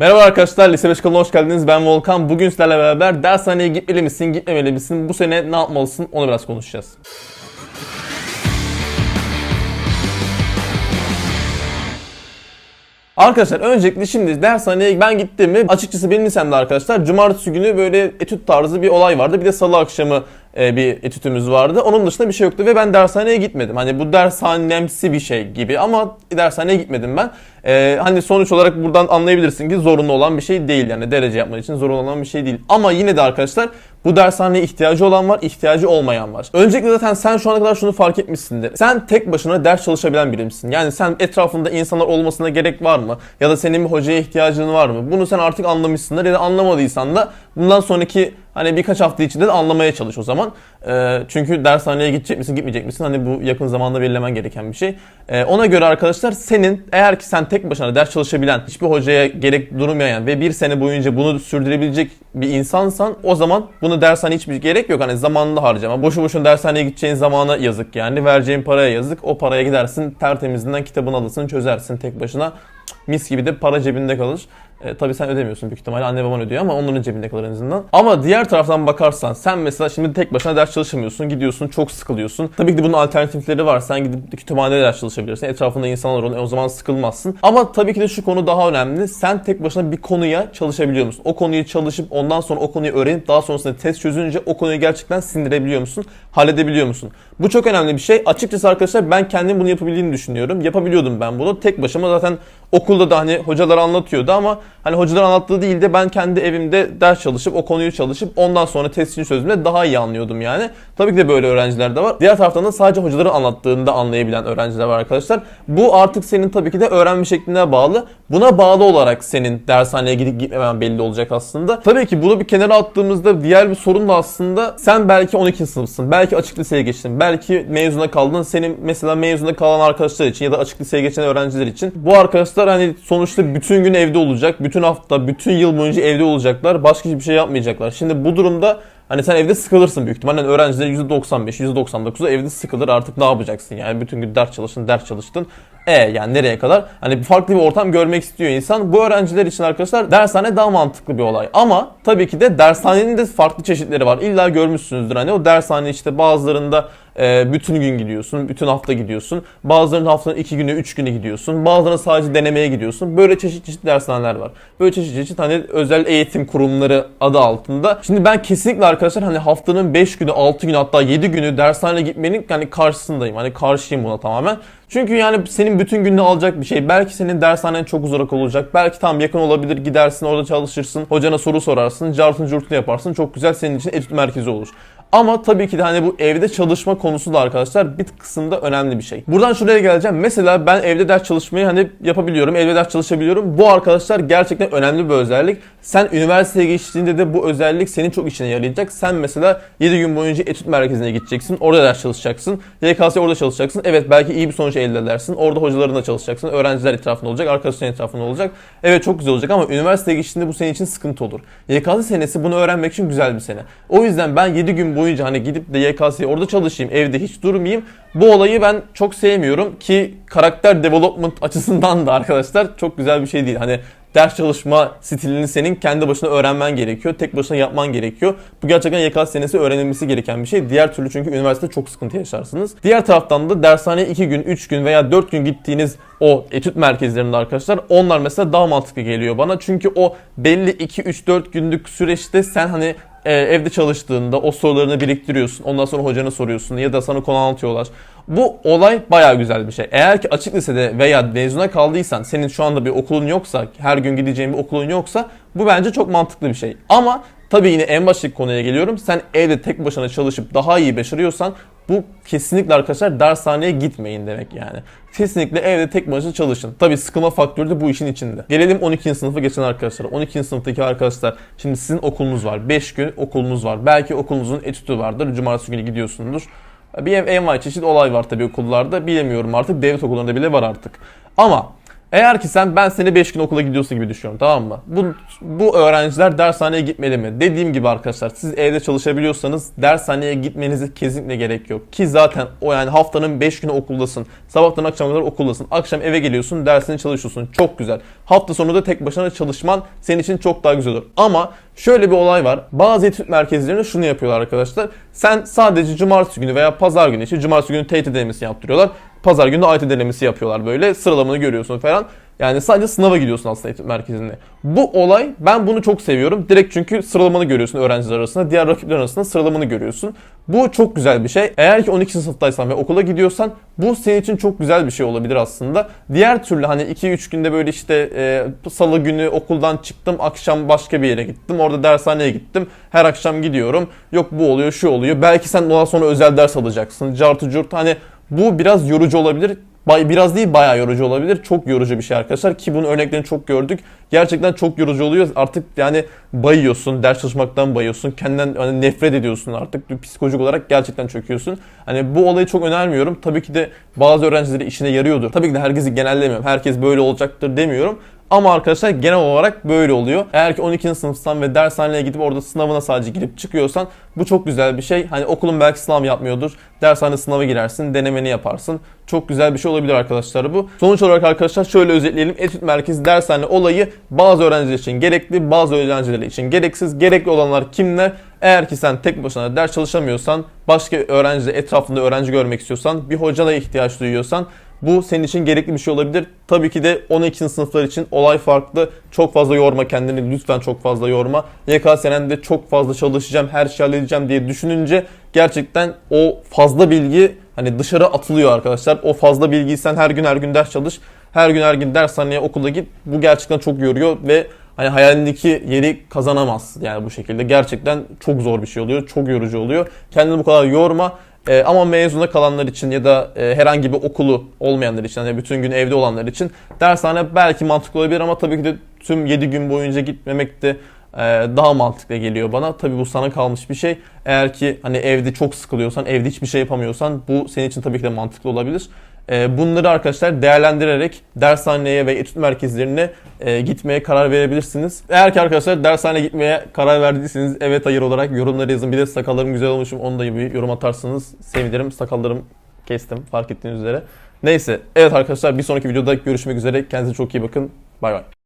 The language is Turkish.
Merhaba arkadaşlar, Lise 5 kanalına hoş geldiniz. Ben Volkan. Bugün sizlerle beraber dershaneye gitmeli misin, gitmemeli misin, bu sene ne yapmalısın onu biraz konuşacağız. Arkadaşlar öncelikle şimdi dershaneye ben gittim mi açıkçası benim lisemde arkadaşlar cumartesi günü böyle etüt tarzı bir olay vardı. Bir de salı akşamı e, bir etütümüz vardı. Onun dışında bir şey yoktu ve ben dershaneye gitmedim. Hani bu dershanemsi bir şey gibi ama dershaneye gitmedim ben. E, hani sonuç olarak buradan anlayabilirsin ki zorunlu olan bir şey değil yani derece yapmak için zorunlu olan bir şey değil. Ama yine de arkadaşlar bu dershaneye ihtiyacı olan var, ihtiyacı olmayan var. Öncelikle zaten sen şu ana kadar şunu fark etmişsindir. Sen tek başına ders çalışabilen biri misin? Yani sen etrafında insanlar olmasına gerek var mı? Ya da senin bir hocaya ihtiyacın var mı? Bunu sen artık anlamışsındır ya da anlamadıysan da bundan sonraki hani birkaç hafta içinde de anlamaya çalış o zaman. Ee, çünkü dershaneye gidecek misin, gitmeyecek misin? Hani bu yakın zamanda belirlemen gereken bir şey. Ee, ona göre arkadaşlar senin eğer ki sen tek başına ders çalışabilen, hiçbir hocaya gerek durmayan ve bir sene boyunca bunu sürdürebilecek bir insansan o zaman bunu dershane hiçbir gerek yok. Hani zamanında harcama. Boşu boşuna dershaneye gideceğin zamana yazık yani. Vereceğin paraya yazık. O paraya gidersin tertemizinden kitabını alırsın çözersin tek başına. Mis gibi de para cebinde kalır. E, tabii sen ödemiyorsun büyük ihtimalle anne baban ödüyor ama onların cebinde kalır en azından. Ama diğer taraftan bakarsan sen mesela şimdi tek başına ders çalışamıyorsun gidiyorsun çok sıkılıyorsun. Tabii ki de bunun alternatifleri var. Sen gidip kütüphanede ders çalışabilirsin. Etrafında insanlar olur o zaman sıkılmazsın. Ama tabii ki de şu konu daha önemli. Sen tek başına bir konuya çalışabiliyor musun? O konuyu çalışıp ondan sonra o konuyu öğrenip daha sonrasında test çözünce o konuyu gerçekten sindirebiliyor musun? Halledebiliyor musun? Bu çok önemli bir şey. Açıkçası arkadaşlar ben kendim bunu yapabildiğini düşünüyorum. Yapabiliyordum ben bunu. Tek başıma zaten okulda da hani hocalar anlatıyordu ama hani hocalar anlattığı değil de ben kendi evimde ders çalışıp o konuyu çalışıp ondan sonra testini çözdüğümde daha iyi anlıyordum yani. Tabii ki de böyle öğrenciler de var. Diğer taraftan da sadece hocaların anlattığında anlayabilen öğrenciler var arkadaşlar. Bu artık senin tabii ki de öğrenme şekline bağlı. Buna bağlı olarak senin dershaneye gidip gitmemen belli olacak aslında. Tabii ki bunu bir kenara attığımızda diğer bir sorun da aslında sen belki 12. sınıfsın. Belki açık liseye geçtin. Belki mezuna kaldın. Senin mesela mezuna kalan arkadaşlar için ya da açık liseye geçen öğrenciler için bu arkadaşlar hani sonuçta bütün gün evde olacak. Bütün hafta, bütün yıl boyunca evde olacaklar. Başka hiçbir şey yapmayacaklar. Şimdi bu durumda Hani sen evde sıkılırsın büyük ihtimalle. Yani öğrenciler %95, %99'u evde sıkılır. Artık ne yapacaksın yani? Bütün gün ders çalıştın, ders çalıştın. E yani nereye kadar? Hani farklı bir ortam görmek istiyor insan. Bu öğrenciler için arkadaşlar dershane daha mantıklı bir olay. Ama tabii ki de dershanenin de farklı çeşitleri var. İlla görmüşsünüzdür. Hani o dershane işte bazılarında e, bütün gün gidiyorsun, bütün hafta gidiyorsun. Bazılarının haftanın iki günü, üç günü gidiyorsun. Bazılarına sadece denemeye gidiyorsun. Böyle çeşit çeşit dershaneler var. Böyle çeşit çeşit hani özel eğitim kurumları adı altında. Şimdi ben kesinlikle arkadaşlar hani haftanın 5 günü, 6 günü hatta 7 günü dershaneye gitmenin hani karşısındayım. Hani karşıyım buna tamamen. Çünkü yani senin bütün gününü alacak bir şey. Belki senin dershanen çok uzak olacak. Belki tam yakın olabilir. Gidersin orada çalışırsın. Hocana soru sorarsın. Cartın curtunu yaparsın. Çok güzel senin için etüt merkezi olur. Ama tabii ki de hani bu evde çalışma konusu da arkadaşlar bir kısımda önemli bir şey. Buradan şuraya geleceğim. Mesela ben evde ders çalışmayı hani yapabiliyorum. Evde ders çalışabiliyorum. Bu arkadaşlar gerçekten önemli bir özellik. Sen üniversiteye geçtiğinde de bu özellik senin çok işine yarayacak. Sen mesela 7 gün boyunca etüt merkezine gideceksin. Orada ders çalışacaksın. YKS orada çalışacaksın. Evet belki iyi bir sonuç elde edersin. Orada hocalarınla çalışacaksın. Öğrenciler etrafında olacak. Arkadaşların etrafında olacak. Evet çok güzel olacak ama üniversiteye geçtiğinde bu senin için sıkıntı olur. YKS senesi bunu öğrenmek için güzel bir sene. O yüzden ben 7 gün boyunca hani gidip de YKS'yi orada çalışayım, evde hiç durmayayım. Bu olayı ben çok sevmiyorum ki karakter development açısından da arkadaşlar çok güzel bir şey değil. Hani ders çalışma stilini senin kendi başına öğrenmen gerekiyor. Tek başına yapman gerekiyor. Bu gerçekten YKS senesi öğrenilmesi gereken bir şey. Diğer türlü çünkü üniversitede çok sıkıntı yaşarsınız. Diğer taraftan da dershaneye 2 gün, 3 gün veya 4 gün gittiğiniz o etüt merkezlerinde arkadaşlar onlar mesela daha mantıklı geliyor bana. Çünkü o belli 2 3 4 günlük süreçte sen hani e, evde çalıştığında o sorularını biriktiriyorsun. Ondan sonra hocana soruyorsun ya da sana konu anlatıyorlar. Bu olay baya güzel bir şey. Eğer ki açık lisede veya mezuna kaldıysan, senin şu anda bir okulun yoksa, her gün gideceğin bir okulun yoksa bu bence çok mantıklı bir şey. Ama tabii yine en baştaki konuya geliyorum. Sen evde tek başına çalışıp daha iyi başarıyorsan bu kesinlikle arkadaşlar dershaneye gitmeyin demek yani. Kesinlikle evde tek başına çalışın. Tabi sıkılma faktörü de bu işin içinde. Gelelim 12. sınıfa geçen arkadaşlar. 12. sınıftaki arkadaşlar şimdi sizin okulunuz var. 5 gün okulunuz var. Belki okulunuzun etütü vardır. Cumartesi günü gidiyorsundur. Bir envai çeşit olay var tabii okullarda. Bilemiyorum artık. Devlet okullarında bile var artık. Ama Eğer ki sen ben seni 5 gün okula gidiyorsun gibi düşünüyorum tamam mı? Bu, bu öğrenciler dershaneye gitmeli mi? Dediğim gibi arkadaşlar siz evde çalışabiliyorsanız dershaneye gitmenize kesinlikle gerek yok. Ki zaten o yani haftanın 5 günü okuldasın. Sabahtan akşama kadar okuldasın. Akşam eve geliyorsun dersini çalışıyorsun. Çok güzel. Hafta sonu da tek başına çalışman senin için çok daha güzel olur. Ama şöyle bir olay var. Bazı etüt merkezlerinde şunu yapıyorlar arkadaşlar. Sen sadece cumartesi günü veya pazar günü işte cumartesi günü TYT denemesi yaptırıyorlar. Pazar günü AYT denemesi yapıyorlar böyle. Sıralamanı görüyorsun falan. Yani sadece sınava gidiyorsun aslında eğitim merkezinde. Bu olay ben bunu çok seviyorum. Direkt çünkü sıralamanı görüyorsun öğrenciler arasında. Diğer rakipler arasında sıralamanı görüyorsun. Bu çok güzel bir şey. Eğer ki 12. sınıftaysan ve okula gidiyorsan bu senin için çok güzel bir şey olabilir aslında. Diğer türlü hani 2-3 günde böyle işte e, salı günü okuldan çıktım akşam başka bir yere gittim. Orada dershaneye gittim. Her akşam gidiyorum. Yok bu oluyor şu oluyor. Belki sen daha sonra özel ders alacaksın. Cartı curt hani bu biraz yorucu olabilir. Biraz değil bayağı yorucu olabilir. Çok yorucu bir şey arkadaşlar ki bunun örneklerini çok gördük. Gerçekten çok yorucu oluyor. Artık yani bayıyorsun, ders çalışmaktan bayıyorsun. Kendinden hani nefret ediyorsun artık. Psikolojik olarak gerçekten çöküyorsun. Hani bu olayı çok önermiyorum. Tabii ki de bazı öğrencileri işine yarıyordur. Tabii ki de herkesi genellemiyorum. Herkes böyle olacaktır demiyorum. Ama arkadaşlar genel olarak böyle oluyor. Eğer ki 12. sınıftan ve dershaneye gidip orada sınavına sadece girip çıkıyorsan bu çok güzel bir şey. Hani okulun belki sınav yapmıyordur. Dershane sınava girersin, denemeni yaparsın. Çok güzel bir şey olabilir arkadaşlar bu. Sonuç olarak arkadaşlar şöyle özetleyelim. Etüt merkezi dershane olayı bazı öğrenciler için gerekli, bazı öğrenciler için gereksiz. Gerekli olanlar kimler? Eğer ki sen tek başına ders çalışamıyorsan, başka öğrenci etrafında öğrenci görmek istiyorsan, bir hocana ihtiyaç duyuyorsan bu senin için gerekli bir şey olabilir. Tabii ki de 12. sınıflar için olay farklı. Çok fazla yorma kendini. Lütfen çok fazla yorma. YKS'den de çok fazla çalışacağım, her şeyi halledeceğim diye düşününce gerçekten o fazla bilgi hani dışarı atılıyor arkadaşlar. O fazla bilgiyi sen her gün her gün ders çalış. Her gün her gün dershaneye okula git. Bu gerçekten çok yoruyor ve hani hayalindeki yeri kazanamaz yani bu şekilde. Gerçekten çok zor bir şey oluyor. Çok yorucu oluyor. Kendini bu kadar yorma. Ee, ama mezuna kalanlar için ya da e, herhangi bir okulu olmayanlar için, hani bütün gün evde olanlar için dershane belki mantıklı olabilir ama tabii ki de tüm 7 gün boyunca gitmemek de e, daha mantıklı geliyor bana. Tabii bu sana kalmış bir şey. Eğer ki hani evde çok sıkılıyorsan, evde hiçbir şey yapamıyorsan bu senin için tabii ki de mantıklı olabilir. E, Bunları arkadaşlar değerlendirerek dershaneye ve etüt merkezlerine e, gitmeye karar verebilirsiniz. Eğer ki arkadaşlar dershaneye gitmeye karar verdiyseniz evet hayır olarak yorumlara yazın. Bir de sakallarım güzel olmuşum onu da bir yorum atarsanız sevinirim. Sakallarım kestim fark ettiğiniz üzere. Neyse evet arkadaşlar bir sonraki videoda görüşmek üzere. Kendinize çok iyi bakın. Bay bay.